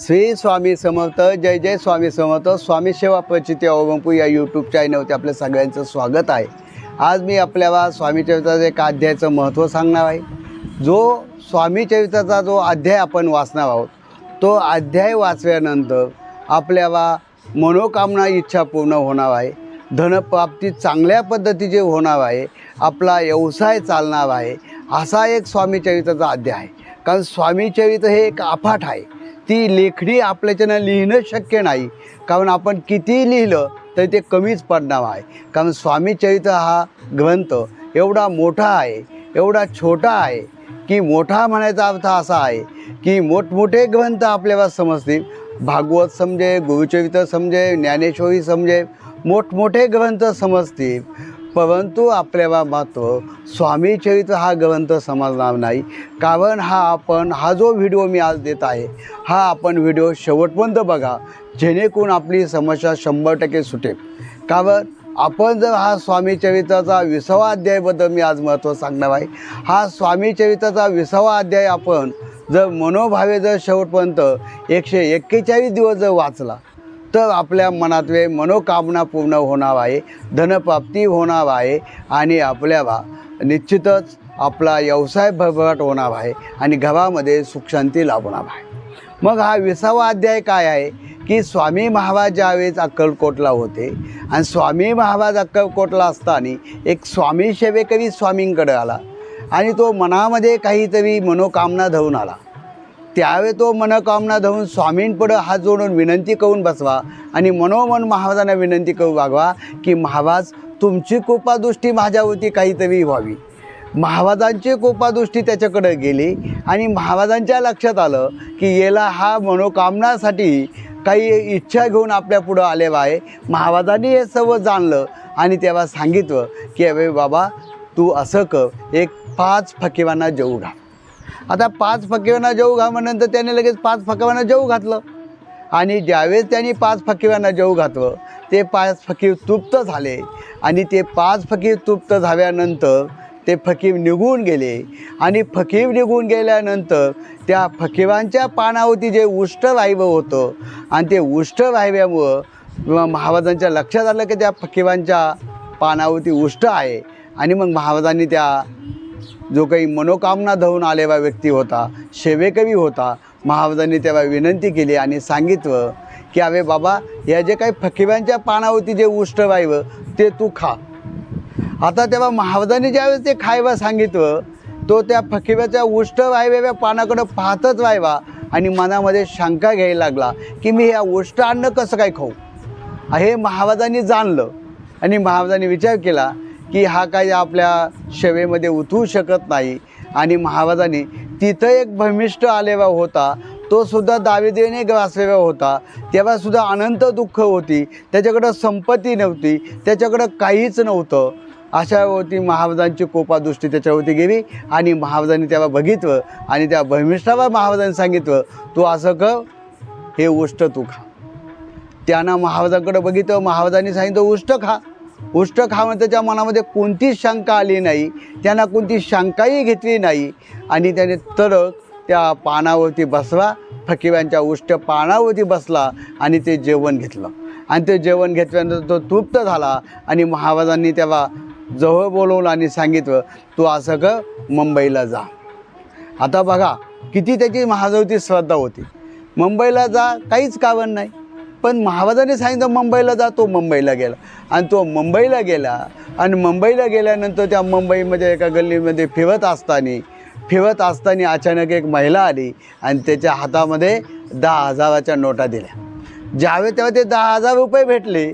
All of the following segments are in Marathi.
श्री स्वामी समर्थ जय जय स्वामी समर्थ स्वामी सेवा परिचिती अवगंपू या यूट्यूब चॅनलवरती आपल्या सगळ्यांचं स्वागत आहे. आज मी आपल्याला स्वामी चरित्राचं एक अध्यायाचं महत्त्व सांगणार आहे. जो स्वामी चरित्राचा जो अध्याय आपण वाचणार आहोत तो अध्याय वाचल्यानंतर आपल्याला मनोकामना इच्छा पूर्ण होणार आहे. धनप्राप्ती चांगल्या पद्धतीचे होणार आहे. आपला व्यवसाय चालणार आहे. असा एक स्वामी चरित्राचा अध्याय आहे. कारण स्वामी चरित्र हे एक अफाट आहे. ती लेखणी आपल्याच्यानं लिहिणं शक्य नाही. कारण आपण कितीही लिहिलं तर ते कमीच परिणाम आहे. कारण स्वामीचरित्र हा ग्रंथ एवढा मोठा आहे एवढा छोटा आहे की मोठा म्हणायचा अर्थ असा आहे की मोठमोठे ग्रंथ आपल्याला समजतील. भागवत समजे गुरुचरित्र समजे ज्ञानेश्वरी समजे मोठमोठे ग्रंथ समजतील. परंतु आपल्याला मात्र स्वामी चरित्र हा ग्रंथ समजणार नाही. कारण हा आपण हा जो व्हिडिओ मी आज देत आहे हा आपण व्हिडिओ शेवटपर्यंत बघा. जेणेकरून आपली समस्या शंभर टक्के सुटेल. कारण आपण जर हा स्वामी चरित्राचा विसावा अध्यायाबद्दल मी आज महत्त्व सांगणार आहे. हा स्वामी चरित्राचा विसावा अध्याय आपण जर मनोभावे जर शेवटपर्यंत एकशे एक्केचाळीस दिवस जर वाचला तर आपल्या मनातले मनोकामना पूर्ण होणार आहे धनप्राप्ती होणार आहे आणि आपल्याला निश्चितच आपला व्यवसाय भरभराट होणार आहे आणि घरामध्ये सुखशांती लाभणार आहे. मग हा विसावा अध्याय काय आहे? की स्वामी महाराज ज्यावेळेस अक्कलकोटला होते आणि स्वामी महाराज अक्कलकोटला असताना एक स्वामी सेवेकरी स्वामींकडे आला आणि तो मनामध्ये काहीतरी मनोकामना धरून आला. त्यावेळी तो मनोकामना धरून स्वामींपुढं हात जोडून विनंती करून बसवा आणि मनोमन महाराजांना विनंती करू वागवा की महाराज तुमची कृपादृष्टी माझ्यावरती काहीतरी व्हावी. महाराजांची कृपादृष्टी त्याच्याकडे गेली आणि महाराजांच्या लक्षात आलं की याला हा मनोकामनासाठी काही इच्छा घेऊन आपल्या पुढं आलेला आहे महाराजांनी हे सर्व जाणलं आणि तेव्हा सांगितलं की अरे बाबा तू असं कर एक पाच फकीरांना जेवू घाल. आता पाच फकीरांना जेऊ घा म्हणल्यानंतर त्याने लगेच पाच फकीवांना जेऊ घातलं. आणि ज्यावेळेस त्यांनी पाच फकीरांना जेऊ घातलं ते पाच फकीर तृप्त झाले. आणि ते पाच फकीर तृप्त झाल्यानंतर ते फकीर निघून गेले. आणि फकीर निघून गेल्यानंतर त्या फकीरांच्या पानावरती जे उष्ट राहिवं होतं आणि ते उष्ठवाहिव्यामुळं किंवा महाराजांच्या लक्षात आलं की त्या फकीरांच्या पानावरती उष्ट आहे. आणि मग महाराजांनी त्या जो काही मनोकामना धरून आलेला व्यक्ती होता सेवेकवी होता महाराजांनी तेव्हा विनंती केली आणि सांगितलं की अरे बाबा या जे काही फकीरांच्या पानावरती जे उष्ट व्हायवं ते तू खा. आता तेव्हा महाराजांनी ज्यावेळेस ते खायवा सांगितलं तो त्या फकीराच्या उष्ट व्हायव्या पानाकडं पाहतच व्हायवा आणि मनामध्ये शंका घ्यायला लागला की मी ह्या उष्ट अन्न कसं काय खाऊ? हे महाराजांनी जाणलं आणि महाराजांनी विचार केला की हा काही आपल्या शेवेमध्ये उतरू शकत नाही. आणि महाराजांनी तिथं एक भमिष्ठ आलेला होता. तो सुद्धा दाविदेने ग्रासलेला होता. तेव्हासुद्धा अनंत दुःख होती. त्याच्याकडं संपत्ती नव्हती. त्याच्याकडं काहीच नव्हतं. अशावरती महाराजांची कोपादृष्टी त्याच्यावरती गेली. आणि महाराजांनी त्याला बघितलं आणि त्या भमिष्ठाला महाराजांनी सांगितलं तू असं कर हे उष्ट तू खा. त्यानं महाराजांकडं बघितलं. महाराजांनी सांगितलं उष्ट खा. उष्ट खा त्याच्या मनामध्ये कोणतीच शंका आली नाही त्यांना कोणती शंकाही घेतली नाही आणि त्याने तरक त्या पानावरती बसला फकीरांच्या उष्ट पानावरती बसला आणि ते जेवण घेतलं. आणि ते जेवण घेतल्यानंतर तो तृप्त झाला आणि महाराजांनी त्याला जवळ बोलवलं आणि सांगितलं तू असं कर मुंबईला जा. आता बघा किती त्याची महाजवती श्रद्धा होती. मुंबईला जा काहीच कारण नाही. पण महाराजांनी सांगितलं मुंबईला जा तो मुंबईला गेला. आणि तो मुंबईला गेला. आणि मुंबईला गेल्यानंतर त्या मुंबईमध्ये म्हणजे एका गल्लीमध्ये फिरत असताना फिरत असताना अचानक एक महिला आली आणि त्याच्या हातामध्ये दहा हजाराच्या नोटा दिल्या. ज्यावेळी तेव्हा ते दहा हजार रुपये भेटले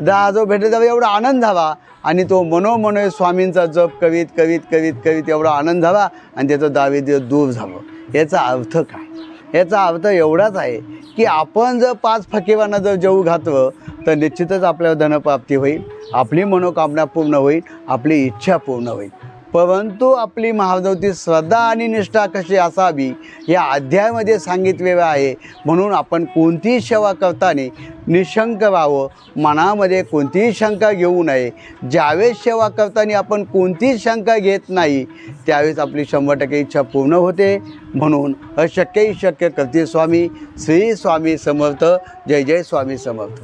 दहा हजार भेटले तेव्हा एवढा आनंद झाला. आणि तो मनोमनो स्वामींचा जप कवीत कवीत कवीत कवीत एवढा आनंद झाला आणि त्याचं दारिद्र्य दूर झालं. याचा अर्थ काय? याचा अर्थ एवढाच आहे की आपण जर पाच फकीरांना जर जेऊ घातलं तर निश्चितच आपल्याला धनप्राप्ती होईल आपली मनोकामना पूर्ण होईल आपली इच्छा पूर्ण होईल. परंतु आपली महादेवती श्रद्धा आणि निष्ठा कशी असावी या अध्यायामध्ये सांगितलेलं आहे. म्हणून आपण कोणतीही सेवा करताना निशंक व्हावं. मनामध्ये कोणतीही शंका घेऊ नये. ज्यावेळेस सेवा करताना आपण कोणतीही शंका घेत नाही त्यावेळेस आपली शंभर टक्के इच्छा पूर्ण होते. म्हणून अशक्यही शक्य करते स्वामी. श्री स्वामी समर्थ. जय जय स्वामी समर्थ.